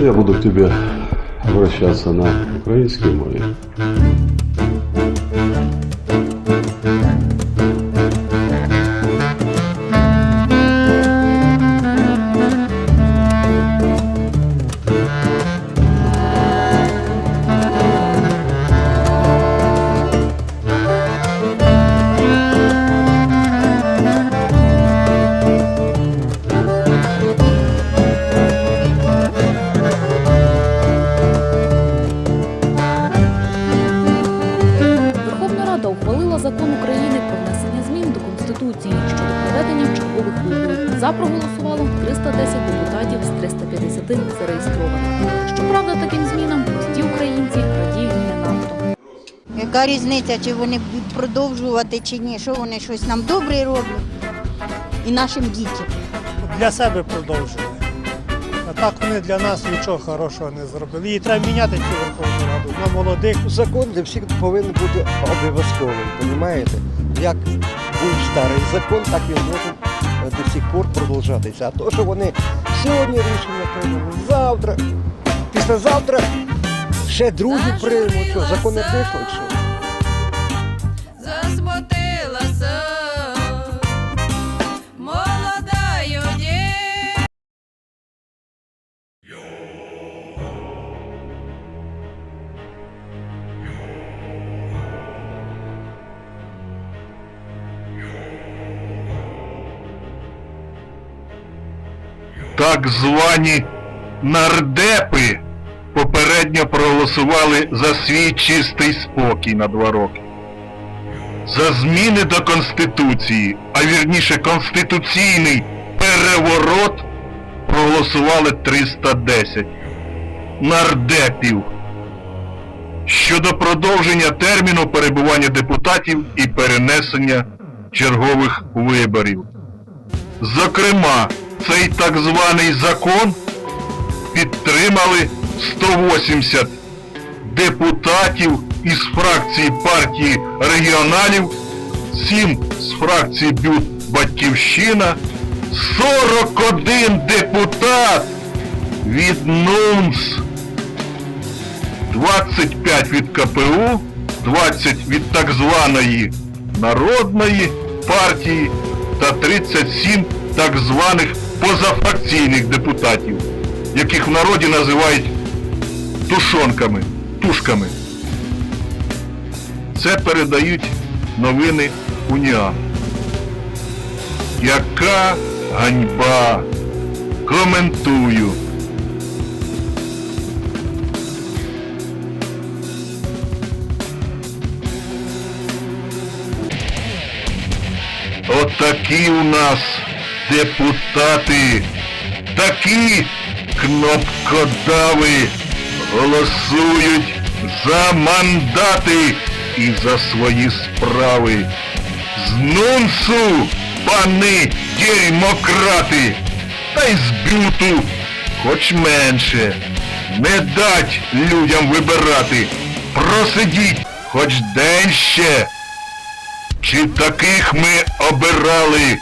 Я буду к тебе. Обращаться на украинской мове. Яка різниця, чи вони будуть продовжувати, чи ні, що вони щось нам добре роблять і нашим дітям. для себе продовжили. А так вони для нас нічого хорошого не зробили. Її треба міняти цю Верховну Раду на молодих. Закон для всіх повинен бути обов'язковим, розумієте? Як був старий закон, так він може е, до сих пор продовжатися. А то, що вони сьогодні рішення прийняли, завтра, післязавтра ще другі приймуть. Що, закон не прийшло, що? Так звані нардепи попередньо проголосували за свій чистий спокій на два роки. За зміни до Конституції, а вірніше конституційний переворот проголосували 310 нардепів щодо продовження терміну перебування депутатів і перенесення чергових виборів. Зокрема, цей так званий закон підтримали 180 депутатів із фракції партії регіоналів, 7 з фракції Бют Батьківщина, 41 депутат. Від НУНС, 25 від КПУ, 20 від так званої Народної партії та 37 так званих позафракційних депутатів, яких в народі називають тушонками, тушками. Це передають новини Уніан. Яка ганьба! Коментую. Отакі у нас депутати, такі кнопкодави голосують за мандати і за свої справи. З нунсу, пани дерьмократи, та й з бюту хоч менше. Не дать людям вибирати, просидіть хоч день ще. Чи таких ми обирали,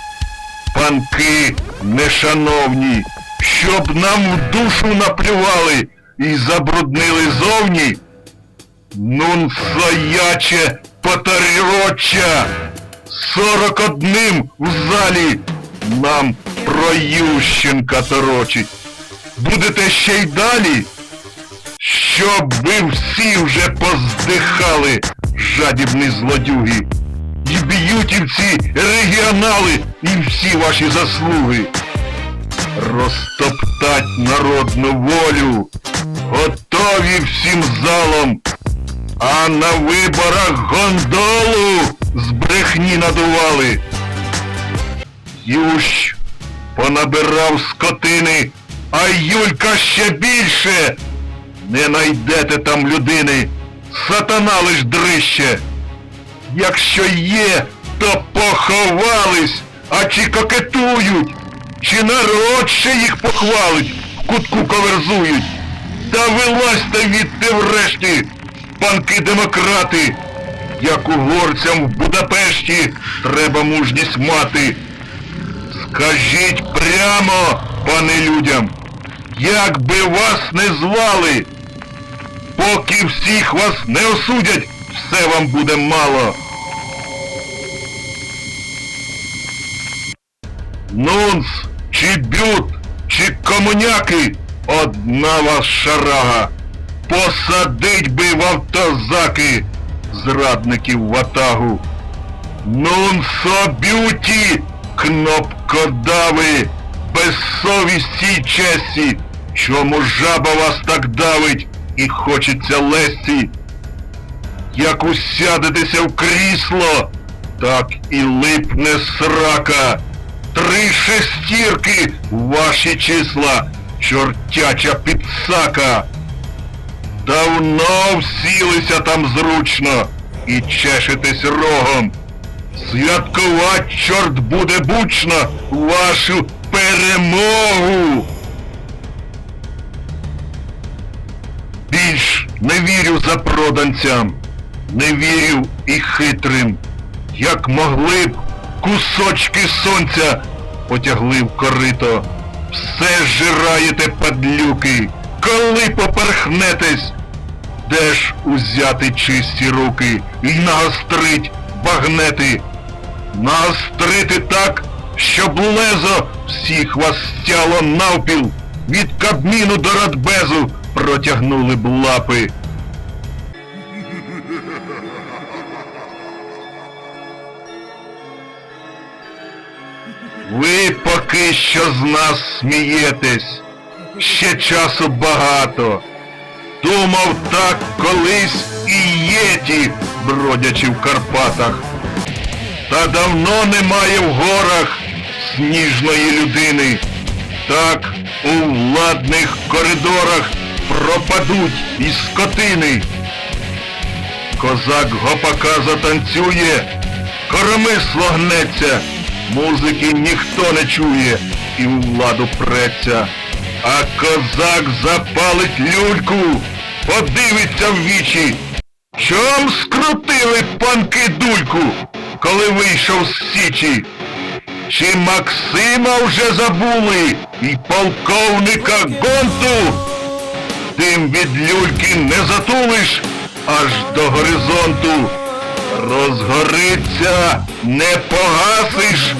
панки нешановні, щоб нам в душу наплювали і забруднили зовні? Ну, стояче потаріроча, сорок одним в залі нам про Ющенка торочить. Будете ще й далі? Щоб ви всі вже поздихали, жадібні злодюги. І б'ютівці, регіонали і всі ваші заслуги. Розтоптать народну волю, готові всім залом, а на виборах гондолу з брехні надували. Ющ понабирав скотини, а Юлька ще більше. Не найдете там людини, сатана лиш дрище. Якщо є, то поховались, а чи кокетують, чи народ ще їх похвалить, в кутку коверзують. Та вилазьте відти врешті, панки-демократи, як угорцям в Будапешті треба мужність мати. Скажіть прямо, пане людям, як би вас не звали, поки всіх вас не осудять, все вам буде мало. Нунс, чи бют, чи комуняки, одна вас шарага. Посадить би в автозаки зрадників в атагу. Нунсо б'юті, кнопкодави, без совісті й честі, чому жаба вас так давить і хочеться лесті. Як усядетеся в крісло, так і липне срака. Три шестірки ваші числа, чортяча підсака. Давно всілися там зручно і чешетесь рогом. Святкувати чорт буде бучно вашу перемогу. Більш не вірю запроданцям, не вірю і хитрим, як могли б кусочки сонця потягли в корито. Все жираєте падлюки, коли поперхнетесь, де ж узяти чисті руки і нагострить багнети, нагострити так, щоб лезо всіх вас стяло навпіл, від Кабміну до Радбезу протягнули б лапи. Поки що з нас смієтесь, ще часу багато. Думав так колись і єті, бродячи в Карпатах. Та давно немає в горах сніжної людини. Так у владних коридорах пропадуть і скотини. Козак гопака затанцює, коромисло гнеться, музики ніхто не чує і у владу преться. А козак запалить люльку, подивиться в вічі. Чом скрутили панки дульку, коли вийшов з січі? Чи Максима вже забули і полковника Гонту? Тим від люльки не затулиш аж до горизонту. Розгориться, не погасиш,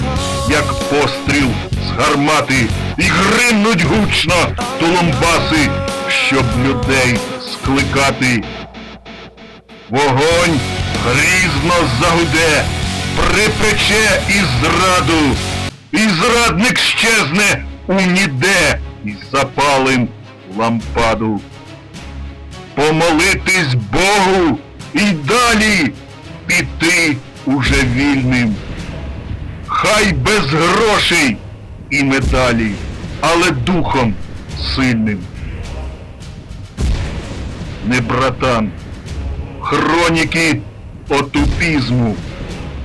як постріл з гармати, і гримнуть гучно тулумбаси, щоб людей скликати. Вогонь грізно загуде, припече і зраду, і зрадник щезне у ніде і запалим лампаду. Помолитись Богу і далі без грошей і медалі, але духом сильним. Не братан, хроніки отупізму,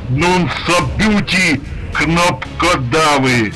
нунсобюті кнопкодави.